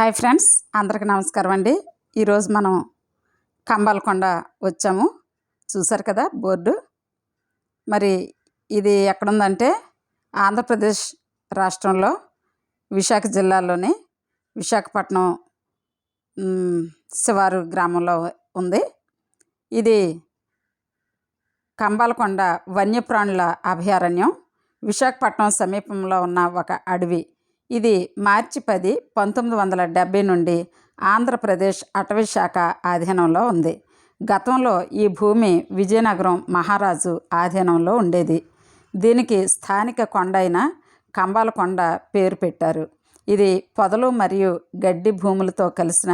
Hi friends అందరికి నమస్కారం అండి. ఈరోజు మనం కంబాలకొండ వచ్చాము. చూసారు కదా బోర్డు? మరి ఇది ఎక్కడుందంటే ఆంధ్రప్రదేశ్ రాష్ట్రంలో విశాఖ జిల్లాలోని విశాఖపట్నం శివారు గ్రామంలో ఉంది. ఇది కంబాలకొండ వన్యప్రాణుల అభయారణ్యం. విశాఖపట్నం సమీపంలో ఉన్న ఒక అడవి. ఇది మార్చి పది పంతొమ్మిది వందల డెబ్బై నుండి ఆంధ్రప్రదేశ్ అటవీ శాఖ ఆధీనంలో ఉంది. గతంలో ఈ భూమి విజయనగరం మహారాజు ఆధీనంలో ఉండేది. దీనికి స్థానిక కొండ అయిన కంబాలకొండ పేరు పెట్టారు. ఇది పొదలు మరియు గడ్డి భూములతో కలిసిన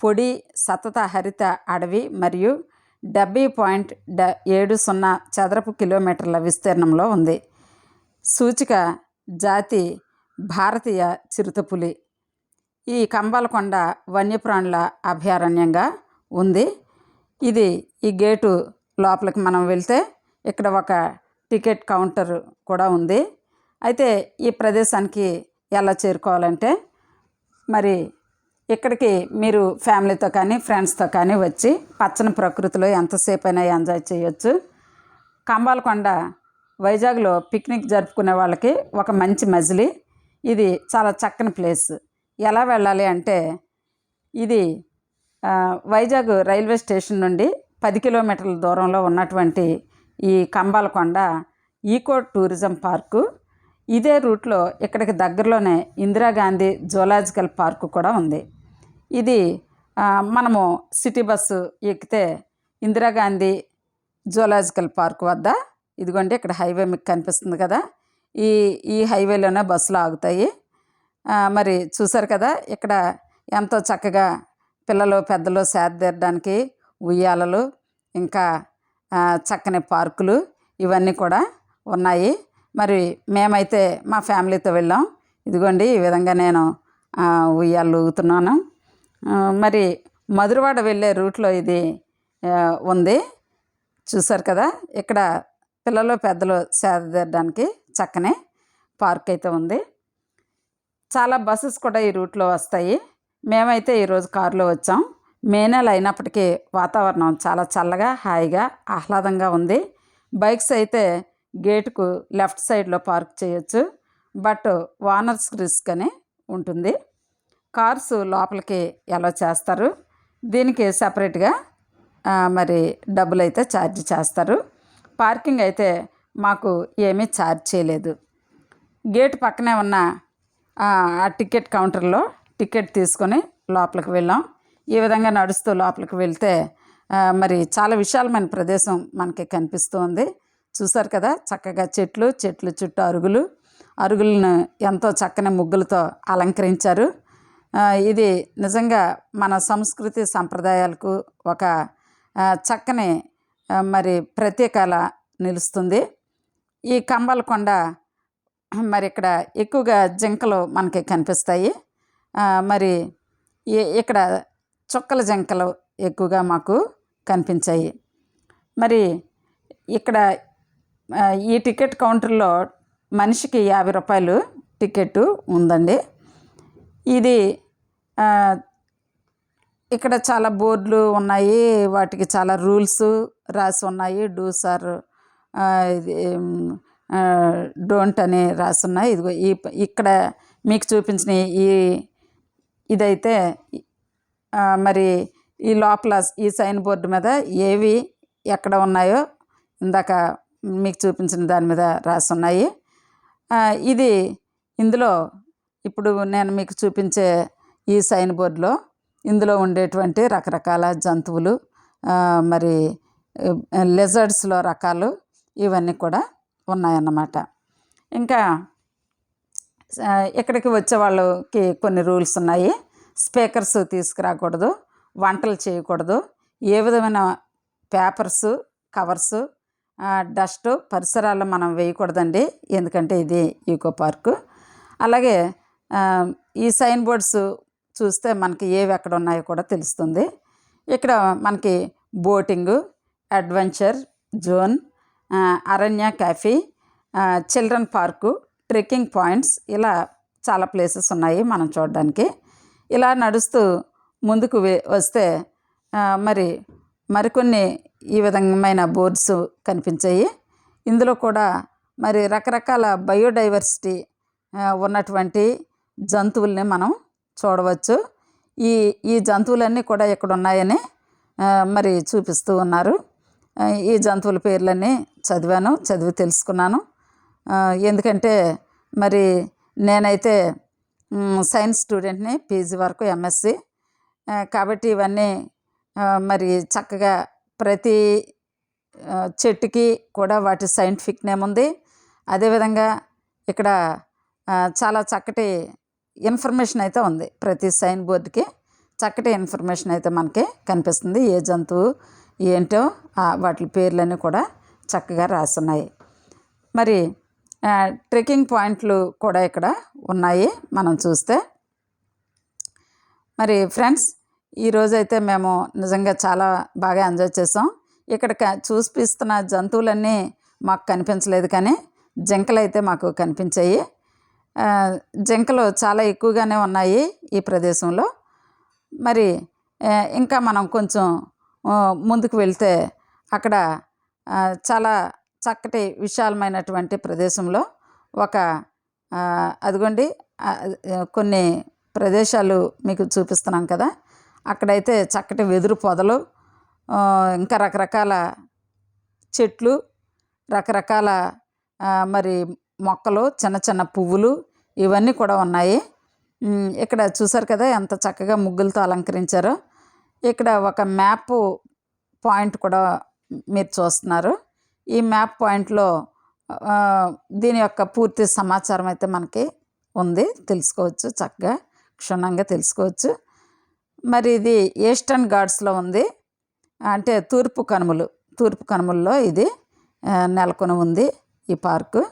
పొడి సతత హరిత అడవి మరియు డెబ్బై పాయింట్ డ ఏడు సున్నా చదరపు కిలోమీటర్ల విస్తీర్ణంలో ఉంది. సూచిక జాతి భారతీయ చిరుతపులి. ఈ కంబాలకొండ వన్యప్రాణుల అభయారణ్యంగా ఉంది. ఇది ఈ గేటు లోపలికి మనం వెళ్తే ఇక్కడ ఒక టికెట్ కౌంటర్ కూడా ఉంది. అయితే ఈ ప్రదేశానికి ఎలా చేరుకోవాలంటే మరి ఇక్కడికి మీరు ఫ్యామిలీతో కానీ ఫ్రెండ్స్తో కానీ వచ్చి పచ్చని ప్రకృతిలో ఎంతసేపు అయినా ఎంజాయ్ చేయొచ్చు. కంబాలకొండ వైజాగ్లో పిక్నిక్ జరుపుకునే వాళ్ళకి ఒక మంచి మజిలీ ఇది చాలా చక్కని ప్లేస్. ఎలా వెళ్ళాలి అంటే ఇది వైజాగ్ రైల్వే స్టేషన్ నుండి పది కిలోమీటర్ల దూరంలో ఉన్నటువంటి ఈ కంబాలకొండ ఈకో టూరిజం పార్కు. ఇదే రూట్లో ఇక్కడికి దగ్గరలోనే ఇందిరాగాంధీ జూలాజికల్ పార్కు కూడా ఉంది. ఇది మనము సిటీ బస్సు ఎక్కితే ఇందిరాగాంధీ జూలాజికల్ పార్క్ వద్ద ఇదిగోండి ఇక్కడ హైవే మీకు కనిపిస్తుంది కదా ఈ ఈ హైవేలోనే బస్సులు ఆగుతాయి. మరి చూసారు కదా ఇక్కడ ఎంతో చక్కగా పిల్లలు పెద్దలు సేదతీరడానికి ఉయ్యాలలు ఇంకా చక్కని పార్కులు ఇవన్నీ కూడా ఉన్నాయి. మరి మేమైతే మా ఫ్యామిలీతో వెళ్ళాం. ఇదిగోండి ఈ విధంగా నేను ఉయ్యాలు ఊగుతున్నాను. మరి మధురవాడ వెళ్ళే రూట్లో ఇది ఉంది. చూసారు కదా ఇక్కడ పిల్లలు పెద్దలు సేదతీరడానికి చక్కనే పార్క్ అయితే ఉంది. చాలా బస్సెస్ కూడా ఈ రూట్లో వస్తాయి. మేమైతే ఈరోజు కారులో వచ్చాం. మే నెల అయినప్పటికీ వాతావరణం చాలా చల్లగా హాయిగా ఆహ్లాదంగా ఉంది. బైక్స్ అయితే గేటుకు లెఫ్ట్ సైడ్లో పార్క్ చేయొచ్చు. బట్ వానర్స్ రిస్క్ అని ఉంటుంది. కార్స్ లోపలికి ఎలా చేస్తారు? దీనికి సపరేట్గా మరి డబ్బులు అయితే ఛార్జ్ చేస్తారు. పార్కింగ్ అయితే మాకు ఏమీ ఛార్జ్ చేయలేదు. గేట్ పక్కనే ఉన్న ఆ టికెట్ కౌంటర్లో టికెట్ తీసుకొని లోపలికి వెళ్ళాం. ఈ విధంగా నడుస్తూ లోపలికి వెళ్తే మరి చాలా విశాలమైన ప్రదేశం మనకి కనిపిస్తూ ఉంది. చూసారు కదా చక్కగా చెట్లు చెట్లు చుట్టూ అరుగులు. అరుగులను ఎంతో చక్కని ముగ్గులతో అలంకరించారు. ఇది నిజంగా మన సంస్కృతి సంప్రదాయాలకు ఒక చక్కని మరి ప్రత్యేకాల నిలుస్తుంది. ఈ కంబాలకొండ మరి ఇక్కడ ఎక్కువగా జింకలు మనకి కనిపిస్తాయి. మరి ఇక్కడ చుక్కల జింకలు ఎక్కువగా మాకు కనిపించాయి. మరి ఇక్కడ ఈ టికెట్ కౌంటర్లో మనిషికి యాభై రూపాయలు టికెట్ ఉందండి. ఇది ఇక్కడ చాలా బోర్డులు ఉన్నాయి వాటికి చాలా రూల్స్ రాసి ఉన్నాయి డూస్ ఆర్ డోంట్ అని రాసి ఉన్నాయి ఇదిగో ఈ ఇక్కడ మీకు చూపించిన ఈ ఇదైతే మరి ఈ లోపల ఈ సైన్ బోర్డు మీద ఏవి ఎక్కడ ఉన్నాయో ఇందాక మీకు చూపించిన దాని మీద రాసి ఉన్నాయి ఇది ఇందులో ఇప్పుడు నేను మీకు చూపించే ఈ సైన్ బోర్డులో ఇందులో ఉండేటువంటి రకరకాల జంతువులు మరి లెజర్డ్స్లో రకాలు ఇవన్నీ కూడా ఉన్నాయన్నమాట. ఇంకా ఇక్కడికి వచ్చే వాళ్ళకి కొన్ని రూల్స్ ఉన్నాయి. స్పీకర్స్ తీసుకురాకూడదు వంటలు చేయకూడదు. ఏ విధమైన పేపర్స్ కవర్స్ డస్ట్ పరిసరాలు మనం వేయకూడదండి. ఎందుకంటే ఇది ఈకో పార్కు. అలాగే ఈ సైన్ బోర్డ్స్ చూస్తే మనకి ఏవి ఎక్కడ ఉన్నాయో కూడా తెలుస్తుంది. ఇక్కడ మనకి boating adventure zone Aranya cafe children park trekking points ఇలా చాలా ప్లేసెస్ ఉన్నాయి మనం చూడడానికి. ఇలా నడుస్తూ ముందుకు వస్తే మరి మరికొన్ని ఈ విధమైన బోర్డ్స్ కనిపించాయి. ఇందులో కూడా మరి రకరకాల బయోడైవర్సిటీ ఉన్నటువంటి జంతువుల్ని మనం చూడవచ్చు. ఈ ఈ జంతువులన్నీ కూడా ఇక్కడ ఉన్నాయని మరి చూపిస్తూ ఉన్నారు. ఈ జంతువుల పేర్లన్నీ చదివాను చదివి తెలుసుకున్నాను. ఎందుకంటే మరి నేనైతే సైన్స్ స్టూడెంట్ని పీజీ వరకు ఎంఎస్సి. కాబట్టి ఇవన్నీ మరి చక్కగా ప్రతి చెట్టుకి కూడా వాటి సైంటిఫిక్ నేమ్ ఉంది. అదేవిధంగా ఇక్కడ చాలా చక్కటి ఇన్ఫర్మేషన్ అయితే ఉంది. ప్రతి సైన్ బోర్డుకి చక్కటి ఇన్ఫర్మేషన్ అయితే మనకి కనిపిస్తుంది. ఏ జంతువు ఏంటో వాటి పేర్లన్నీ కూడా చక్కగా రాసున్నాయి. మరి ట్రెక్కింగ్ పాయింట్లు కూడా ఇక్కడ ఉన్నాయి మనం చూస్తే. మరి ఫ్రెండ్స్ ఈరోజైతే మేము నిజంగా చాలా బాగా ఎంజాయ్ చేసాం. ఇక్కడ చూపిస్తున్న జంతువులన్నీ మాకు కనిపించలేదు కానీ జింకలు అయితే మాకు కనిపించాయి. జింకలు చాలా ఎక్కువగానే ఉన్నాయి ఈ ప్రదేశంలో. మరి ఇంకా మనం కొంచెం ముందుకు వెళ్తే అక్కడ చాలా చక్కటి విశాలమైనటువంటి ప్రదేశంలో ఒక అదిగోండి కొన్ని ప్రదేశాలు మీకు చూపిస్తున్నాం కదా. అక్కడైతే చక్కటి వెదురు పొదలు ఇంకా రకరకాల చెట్లు రకరకాల మరి మొక్కలు చిన్న చిన్న పువ్వులు ఇవన్నీ కూడా ఉన్నాయి. ఇక్కడ చూసారు కదా ఎంత చక్కగా ముగ్గులతో అలంకరించారో. ఇక్కడ ఒక మ్యాప్ పాయింట్ కూడా మీరు చూస్తున్నారు. ఈ మ్యాప్ పాయింట్లో దీని యొక్క పూర్తి సమాచారం అయితే మనకి ఉంది. తెలుసుకోవచ్చు చక్కగా క్షుణ్ణంగా తెలుసుకోవచ్చు. మరి ఇది ఈస్టర్న్ గాడ్స్లో ఉంది. అంటే తూర్పు కనుమలు తూర్పు కనుమల్లో ఇది నెలకొని ఉంది ఈ పార్కు.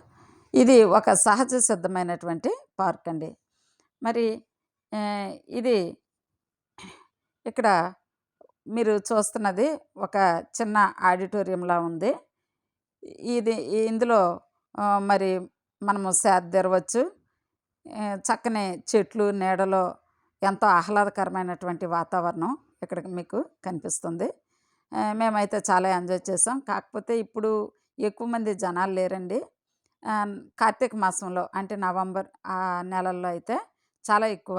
ఇది ఒక సహజ సిద్ధమైనటువంటి పార్క్ అండి. మరి ఇది ఇక్కడ మీరు చూస్తున్నది ఒక చిన్న ఆడిటోరియంలా ఉంది. ఇది ఇందులో మరి మనము సేదరవచ్చు చక్కని చెట్లు నీడలో ఎంతో ఆహ్లాదకరమైనటువంటి వాతావరణం ఇక్కడ మీకు కనిపిస్తుంది. మేమైతే చాలా ఎంజాయ్ చేసాం కాకపోతే ఇప్పుడు ఎక్కువ మంది జనాలు లేరండి. కార్తీక మాసంలో అంటే నవంబర్ ఆ నెలల్లో అయితే చాలా ఎక్కువ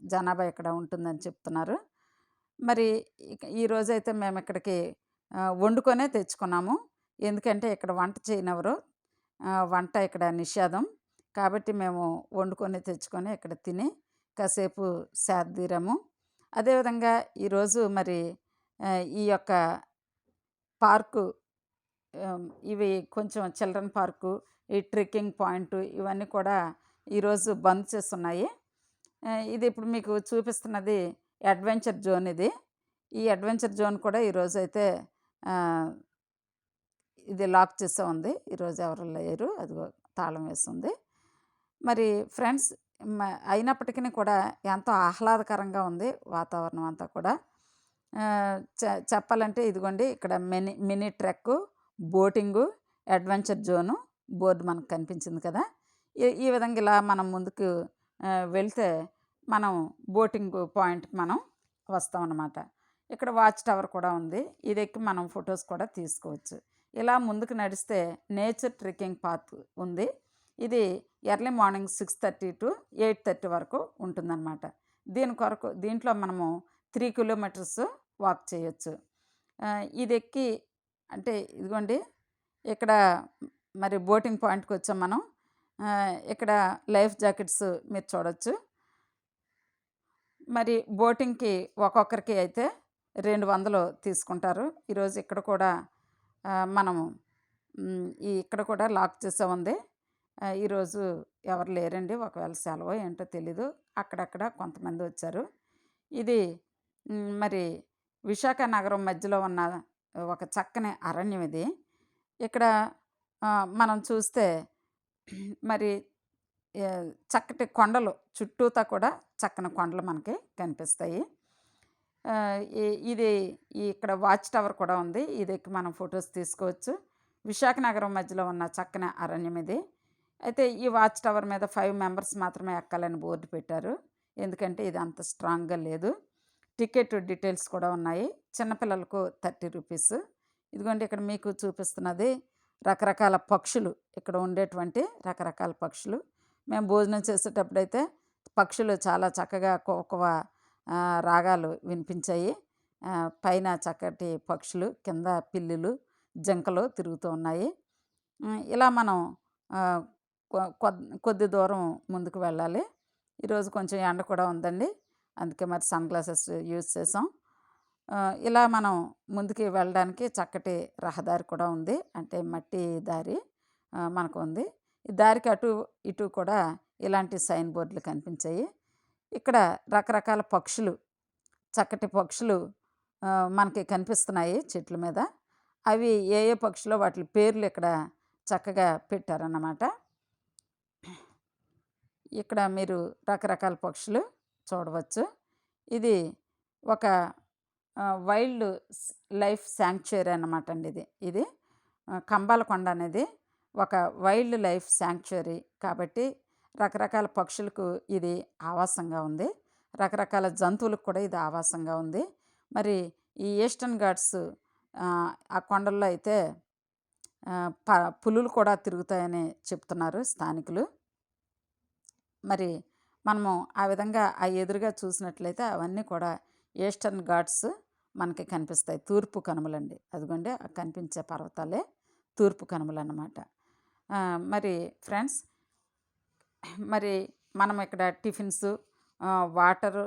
జనాభా ఇక్కడ ఉంటుందని చెప్తున్నారు. మరి ఇక- ఈ రోజైతే మేము ఇక్కడికి వండుకొనే తెచ్చుకున్నాము. ఎందుకంటే ఇక్కడ వంట చేయనవరు. వంట ఇక్కడ నిషేధం. కాబట్టి మేము వండుకొని తెచ్చుకొని ఇక్కడ తిని కాసేపు సేద్దీరాము అదేవిధంగా ఈరోజు మరి ఈ యొక్క పార్కు ఇవి కొంచెం చిల్డ్రన్ పార్కు ఈ ట్రెక్కింగ్ పాయింట్ ఇవన్నీ కూడా ఈరోజు బంద్ చేస్తున్నాయి. ఇది ఇప్పుడు మీకు చూపిస్తున్నది అడ్వెంచర్ జోన్ ఇది. ఈ అడ్వెంచర్ జోన్ కూడా ఈరోజు అయితే ఇది లాక్ చేసే ఉంది. ఈరోజు ఎవరు లేరు. అది తాళం వేస్తుంది మరి ఫ్రెండ్స్ అయినప్పటికీ కూడా ఎంతో ఆహ్లాదకరంగా ఉంది వాతావరణం అంతా కూడా. చెప్పాలంటే ఇదిగోండి ఇక్కడ mini mini trek boating adventure zone board మనకు కనిపించింది కదా. ఈ ఈ విధంగా ఇలా మనం ముందుకు వెళ్తే మనం బోటింగ్ పాయింట్కి మనం వస్తాం అన్నమాట ఇక్కడ వాచ్ టవర్ కూడా ఉంది. ఇది ఎక్కి మనం ఫొటోస్ కూడా తీసుకోవచ్చు. ఇలా ముందుకు నడిస్తే నేచర్ ట్రెక్కింగ్ పాత్ ఉంది. ఇది early morning six thirty to eight thirty వరకు ఉంటుందన్నమాట. దీని కొరకు దీంట్లో మనము త్రీ కిలోమీటర్స్ వాక్ చేయొచ్చు. ఇది ఎక్కి అంటే ఇదిగోండి ఇక్కడ మరి బోటింగ్ పాయింట్కి వచ్చాం మనం. ఇక్కడ లైఫ్ జాకెట్స్ మీరు చూడొచ్చు. మరి బోటింగ్కి ఒక్కొక్కరికి అయితే రెండు వందలు తీసుకుంటారు. ఈరోజు ఇక్కడ కూడా మనము ఈ ఇక్కడ కూడా లాక్ చేసే ఉంది. ఈరోజు ఎవరు లేరండి ఒకవేళ సెలవు ఏంటో తెలీదు. అక్కడక్కడ కొంతమంది వచ్చారు. ఇది మరి విశాఖ నగరం మధ్యలో ఉన్న ఒక చక్కని అరణ్యం ఇది. ఇక్కడ మనం చూస్తే మరి చక్కటి కొండలు చుట్టూతా కూడా చక్కని కొండలు మనకి కనిపిస్తాయి. ఇది ఇక్కడ వాచ్ టవర్ కూడా ఉంది. ఇది మనం ఫొటోస్ తీసుకోవచ్చు. విశాఖనగరం మధ్యలో ఉన్న చక్కని అరణ్యం ఇది. అయితే ఈ వాచ్ టవర్ మీద ఫైవ్ మెంబర్స్ మాత్రమే ఎక్కాలని బోర్డు పెట్టారు. ఎందుకంటే ఇది అంత స్ట్రాంగ్గా లేదు. టికెట్ డీటెయిల్స్ కూడా ఉన్నాయి. చిన్నపిల్లలకు థర్టీ రూపీస్. ఇదిగోండి ఇక్కడ మీకు చూపిస్తున్నది రకరకాల పక్షులు. ఇక్కడ ఉండేటువంటి రకరకాల పక్షులు. మేము భోజనం చేసేటప్పుడైతే పక్షులు చాలా చక్కగా కోకవ రాగాలు వినిపించాయి. పైన చక్కటి పక్షులు కింద పిల్లులు జింకలు తిరుగుతూ ఉన్నాయి. ఇలా మనం కొద్ది దూరం ముందుకు వెళ్ళాలి. ఈరోజు కొంచెం ఎండ కూడా ఉందండి. అందుకే మరి సన్ గ్లాసెస్ యూజ్ చేసాం. ఇలా మనం ముందుకి వెళ్ళడానికి చక్కటి రహదారి కూడా ఉంది. అంటే మట్టి దారి మనకు ఉంది. దారికి అటు ఇటు కూడా ఇలాంటి సైన్ బోర్డులు కనిపించాయి. ఇక్కడ రకరకాల పక్షులు చక్కటి పక్షులు మనకి కనిపిస్తున్నాయి చెట్ల మీద. అవి ఏ ఏ పక్షులో వాటి పేర్లు ఇక్కడ చక్కగా పెట్టారన్నమాట. ఇక్కడ మీరు రకరకాల పక్షులు చూడవచ్చు. ఇది ఒక వైల్డ్ లైఫ్ శాంక్చురీ అన్నమాట అండి ఇది. ఇది కంబాలకొండ అనేది ఒక వైల్డ్ లైఫ్ శాంక్చురీ కాబట్టి రకరకాల పక్షులకు ఇది ఆవాసంగా ఉంది. రకరకాల జంతువులకు కూడా ఇది ఆవాసంగా ఉంది. మరి ఈ ఈస్టర్న్ ఘాట్స్ ఆ, కొండల్లో అయితే ప పులులు కూడా తిరుగుతాయని చెప్తున్నారు స్థానికులు. మరి మనము ఆ విధంగా ఆ ఎదురుగా చూసినట్లయితే అవన్నీ కూడా ఈస్టర్న్ ఘాట్స్ మనకి కనిపిస్తాయి. తూర్పు కనుమలండి. అదిగోండి కనిపించే పర్వతాలే తూర్పు కనుమలు అన్నమాట మరి ఫ్రెండ్స్ మరి మనం ఇక్కడ టిఫిన్స్ వాటర్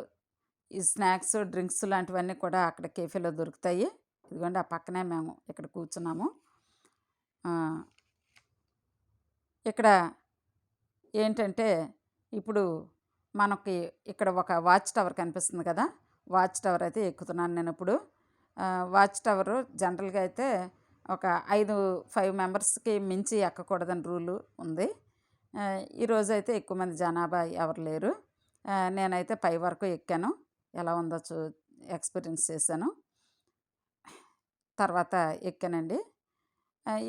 ఈ స్నాక్స్ డ్రింక్స్ లాంటివన్నీ కూడా అక్కడ కేఫేలో దొరుకుతాయి. ఇదిగోండి ఆ పక్కనే మేము ఇక్కడ కూర్చున్నాము. ఇక్కడ ఏంటంటే ఇప్పుడు మనకి ఇక్కడ ఒక వాచ్ టవర్ కనిపిస్తుంది కదా వాచ్ టవర్ అయితే ఎక్కుతున్నాను నేను ఇప్పుడు. వాచ్ టవర్ జనరల్గా అయితే ఒక ఐదు ఫైవ్ మెంబర్స్కి మించి ఎక్కకూడదని రూలు ఉంది. ఈరోజైతే ఈరోజు అయితే ఎక్కువ మంది జనాభా ఎవరు లేరు. నేనైతే పై వరకు ఎక్కాను. ఎలా ఉందో చూ ఎక్స్పీరియన్స్ చేశాను. తర్వాత ఎక్కానండి.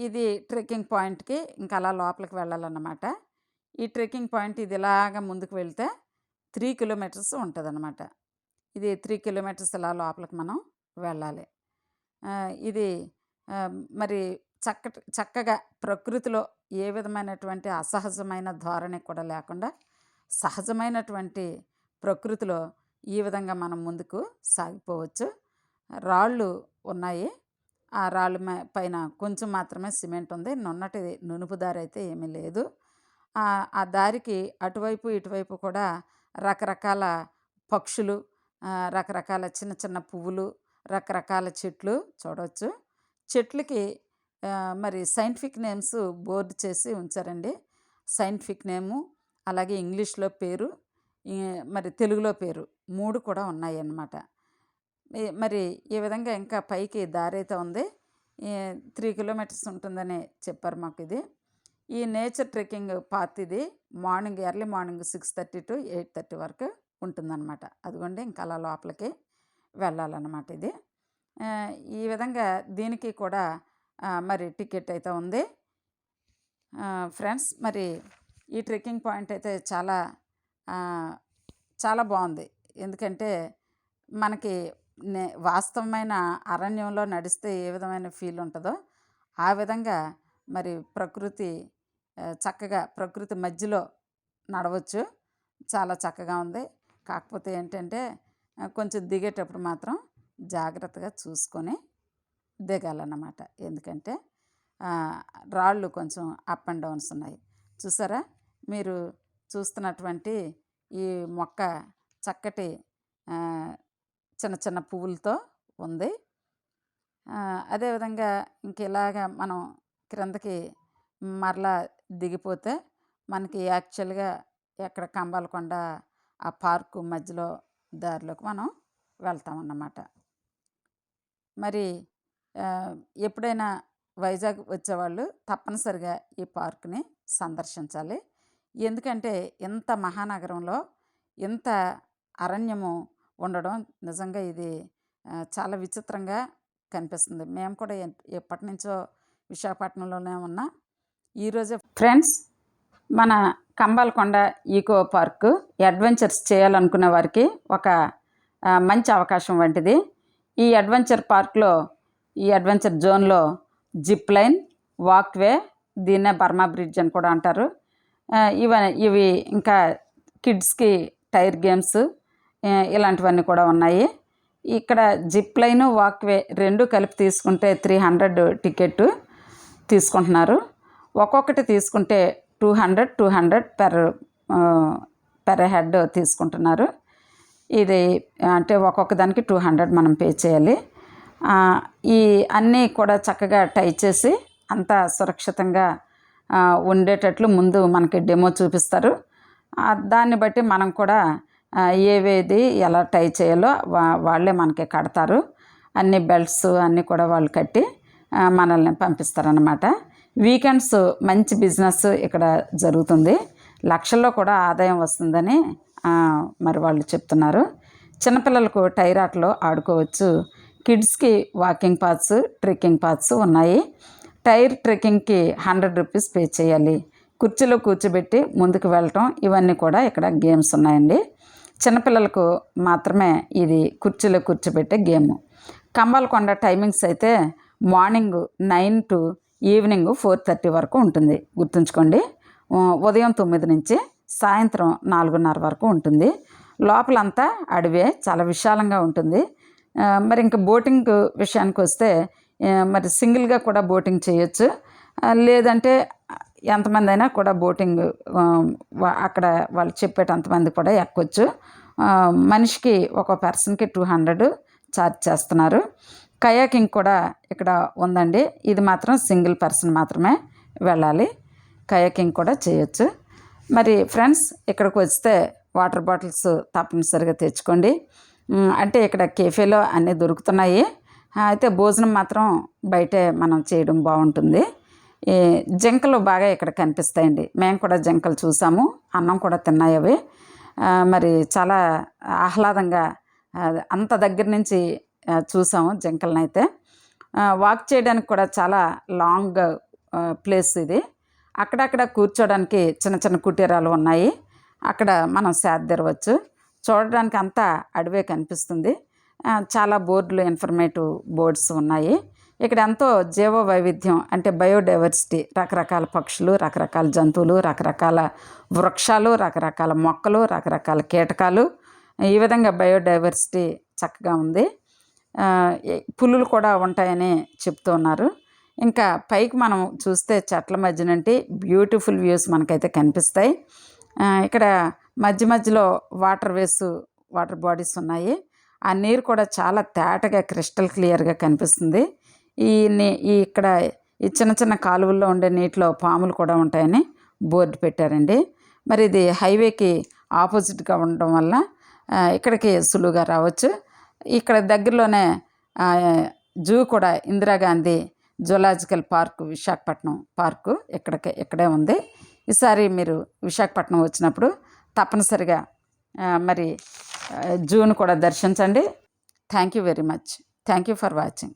ఇది ట్రెక్కింగ్ పాయింట్కి ఇంకా అలా లోపలికి వెళ్ళాలన్నమాట. ఈ ట్రెక్కింగ్ పాయింట్ ఇది ఇలాగ ముందుకు వెళ్తే త్రీ కిలోమీటర్స్ ఉంటుంది ఇది త్రీ కిలోమీటర్స్ ఇలా లోపలికి మనం వెళ్ళాలి. ఇది మరి చక్కటి చక్కగా ప్రకృతిలో ఏ విధమైనటువంటి అసహజమైన ధోరణి కూడా లేకుండా సహజమైనటువంటి ప్రకృతిలో ఈ విధంగా మనం ముందుకు సాగిపోవచ్చు. రాళ్ళు ఉన్నాయి. ఆ రాళ్ళ పైన కొంచెం మాత్రమే సిమెంట్ ఉంది. నున్నటి నునుపు దారి అయితే ఏమీ లేదు. ఆ దారికి అటువైపు ఇటువైపు కూడా రకరకాల పక్షులు రకరకాల చిన్న చిన్న పువ్వులు రకరకాల చెట్లు చూడవచ్చు. చెట్లకి మరి సైంటిఫిక్ నేమ్స్ బోర్డు చేసి ఉంచారండి. సైంటిఫిక్ నేము అలాగే ఇంగ్లీష్లో పేరు మరి తెలుగులో పేరు మూడు కూడా ఉన్నాయి అన్నమాట మరి ఈ విధంగా ఇంకా పైకి దారి అయితే ఉంది త్రీ కిలోమీటర్స్ ఉంటుందని చెప్పారు మాకు ఇది. ఈ నేచర్ ట్రెక్కింగ్ పాత్ ఇది. Morning early morning six thirty to eight thirty వరకు ఉంటుందన్నమాట. అదిగోండి ఇంకా అలా లోపలికి వెళ్ళాలన్నమాట ఇది. ఈ విధంగా దీనికి కూడా మరి టికెట్ అయితే ఉంది. ఫ్రెండ్స్ మరి ఈ ట్రెక్కింగ్ పాయింట్ అయితే చాలా చాలా బాగుంది. ఎందుకంటే మనకి నే వాస్తవమైన అరణ్యంలో నడిస్తే ఏ విధమైన ఫీల్ ఉంటుందో ఆ విధంగా మరి ప్రకృతి చక్కగా ప్రకృతి మధ్యలో నడవచ్చు. చాలా చక్కగా ఉంది. కాకపోతే ఏంటంటే కొంచెం దిగేటప్పుడు మాత్రం జాగ్రత్తగా చూసుకొని దిగాలన్నమాట. ఎందుకంటే రాళ్ళు కొంచెం అప్ అండ్ డౌన్స్ ఉన్నాయి. చూసారా? మీరు చూస్తున్నటువంటి ఈ మొక్క చక్కటి చిన్న చిన్న పువ్వులతో ఉంది. అదేవిధంగా ఇంక ఇలాగ మనం క్రిందకి మరలా దిగిపోతే మనకి యాక్చువల్గా ఎక్కడ కంబాలకొండ ఆ పార్కు మధ్యలో దారిలోకి మనం వెళ్తామన్నమాట. మరి ఎప్పుడైనా వైజాగ్ వచ్చేవాళ్ళు తప్పనిసరిగా ఈ పార్క్ని సందర్శించాలి. ఎందుకంటే ఇంత మహానగరంలో ఇంత అరణ్యము ఉండడం నిజంగా ఇది చాలా విచిత్రంగా కనిపిస్తుంది. మేము కూడా ఎప్పటి నుంచో విశాఖపట్నంలోనే ఉన్నా. ఈరోజే ఫ్రెండ్స్ మన కంబాలకొండ ఈకో పార్క్ అడ్వెంచర్స్ చేయాలనుకునే వారికి ఒక మంచి అవకాశం వంటిది. ఈ అడ్వెంచర్ పార్క్లో ఈ అడ్వెంచర్ జోన్లో జిప్ లైన్ వాక్వే దీన్నే బర్మా బ్రిడ్జ్ అని కూడా అంటారు. ఇవ ఇవి ఇంకా కిడ్స్కి టైర్ గేమ్స్ ఇలాంటివన్నీ కూడా ఉన్నాయి. ఇక్కడ జిప్ లైన్ వాక్వే రెండు కలిపి తీసుకుంటే త్రీ హండ్రెడ్ టికెట్ తీసుకుంటున్నారు. ఒక్కొక్కటి తీసుకుంటే two hundred two hundred per per head తీసుకుంటున్నారు. ఇది అంటే ఒక్కొక్క దానికి టూ హండ్రెడ్ మనం పే చేయాలి. ఈ అన్నీ కూడా చక్కగా టై చేసి అంతా సురక్షితంగా ఉండేటట్లు ముందు మనకి డెమో చూపిస్తారు. దాన్ని బట్టి మనం కూడా ఏవేది ఎలా టై చేయాలో వా- వాళ్ళే మనకి కడతారు. అన్ని బెల్ట్స్ అన్నీ కూడా వాళ్ళు కట్టి మనల్ని పంపిస్తారనమాట వీకెండ్స్ మంచి బిజినెస్ ఇక్కడ జరుగుతుంది. లక్షల్లో కూడా ఆదాయం వస్తుందని మరి వాళ్ళు చెప్తున్నారు. చిన్నపిల్లలకు టైర్ ఆటలో ఆడుకోవచ్చు. కిడ్స్కి వాకింగ్ పాత్స్ ట్రెక్కింగ్ పాత్స్ ఉన్నాయి. టైర్ ట్రెక్కింగ్కి హండ్రెడ్ రూపీస్ పే చేయాలి. కుర్చీలో కూర్చోబెట్టి ముందుకు వెళ్ళటం ఇవన్నీ కూడా ఇక్కడ గేమ్స్ ఉన్నాయండి. చిన్నపిల్లలకు మాత్రమే ఇది కుర్చీలో కూర్చోబెట్టే గేమ్. కంబాలకొండ టైమింగ్స్ అయితే morning nine to evening four thirty వరకు ఉంటుంది. గుర్తుంచుకోండి. ఉదయం తొమ్మిది నుంచి సాయంత్రం నాలుగున్నర వరకు ఉంటుంది. లోపలంతా అడవే చాలా విశాలంగా ఉంటుంది. మరి ఇంకా బోటింగ్ విషయానికి వస్తే మరి సింగిల్గా కూడా బోటింగ్ చేయొచ్చు. లేదంటే ఎంతమంది అయినా కూడా బోటింగ్ అక్కడ వాళ్ళు చెప్పేటంతమంది కూడా ఎక్కొచ్చు. మనిషికి ఒక పర్సన్కి టూ హండ్రెడ్ ఛార్జ్ చేస్తున్నారు. కయాకింగ్ కూడా ఇక్కడ ఉందండి. ఇది మాత్రం సింగిల్ పర్సన్ మాత్రమే వెళ్ళాలి. కయాకింగ్ కూడా చేయొచ్చు. మరి ఫ్రెండ్స్ ఇక్కడికి వస్తే వాటర్ బాటిల్స్ తప్పనిసరిగా తెచ్చుకోండి. అంటే ఇక్కడ కేఫేలో అన్నీ దొరుకుతున్నాయి. అయితే భోజనం మాత్రం బయటే మనం చేయడం బాగుంటుంది. ఈ జింకలు బాగా ఇక్కడ కనిపిస్తాయండి. మేము కూడా జింకలు చూసాము. అన్నం కూడా తిన్నాయి అవి. మరి చాలా ఆహ్లాదంగా అంత దగ్గర నుంచి చూసాము జింకలను అయితే వాక్ చేయడానికి కూడా చాలా లాంగ్ ప్లేస్ ఇది. అక్కడక్కడ కూర్చోడానికి చిన్న చిన్న కుటీరాలు ఉన్నాయి. అక్కడ మనం సేదరవచ్చు చూడడానికి అంతా అడవే కనిపిస్తుంది. చాలా బోర్డులు ఇన్ఫర్మేటివ్ బోర్డ్స్ ఉన్నాయి. ఇక్కడ ఎంతో జీవ వైవిధ్యం అంటే బయోడైవర్సిటీ రకరకాల పక్షులు రకరకాల జంతువులు రకరకాల వృక్షాలు రకరకాల మొక్కలు రకరకాల కీటకాలు. ఈ విధంగా బయోడైవర్సిటీ చక్కగా ఉంది. పులులు కూడా ఉంటాయని చెప్తూ ఉన్నారు ఇంకా పైకి మనం చూస్తే చెట్ల మధ్య నుండి బ్యూటిఫుల్ వ్యూస్ మనకైతే కనిపిస్తాయి. ఇక్కడ మధ్య మధ్యలో వాటర్ వేస్ వాటర్ బాడీస్ ఉన్నాయి. ఆ నీరు కూడా చాలా తేటగా క్రిస్టల్ క్లియర్గా కనిపిస్తుంది. ఈ నీ ఈ ఇక్కడ ఈ చిన్న చిన్న కాలువల్లో ఉండే నీటిలో పాములు కూడా ఉంటాయని బోర్డు పెట్టారండి. మరి ఇది హైవేకి ఆపోజిట్గా ఉండడం వల్ల ఇక్కడికి సులువుగా రావచ్చు. ఇక్కడ దగ్గరలోనే జూ కూడా Indira Gandhi zoological park Visakhapatnam park ఇక్కడికే ఇక్కడే ఉంది. ఈసారి మీరు విశాఖపట్నం వచ్చినప్పుడు తప్పనిసరిగా మరి జూను కూడా దర్శించండి. Thank you very much thank you for watching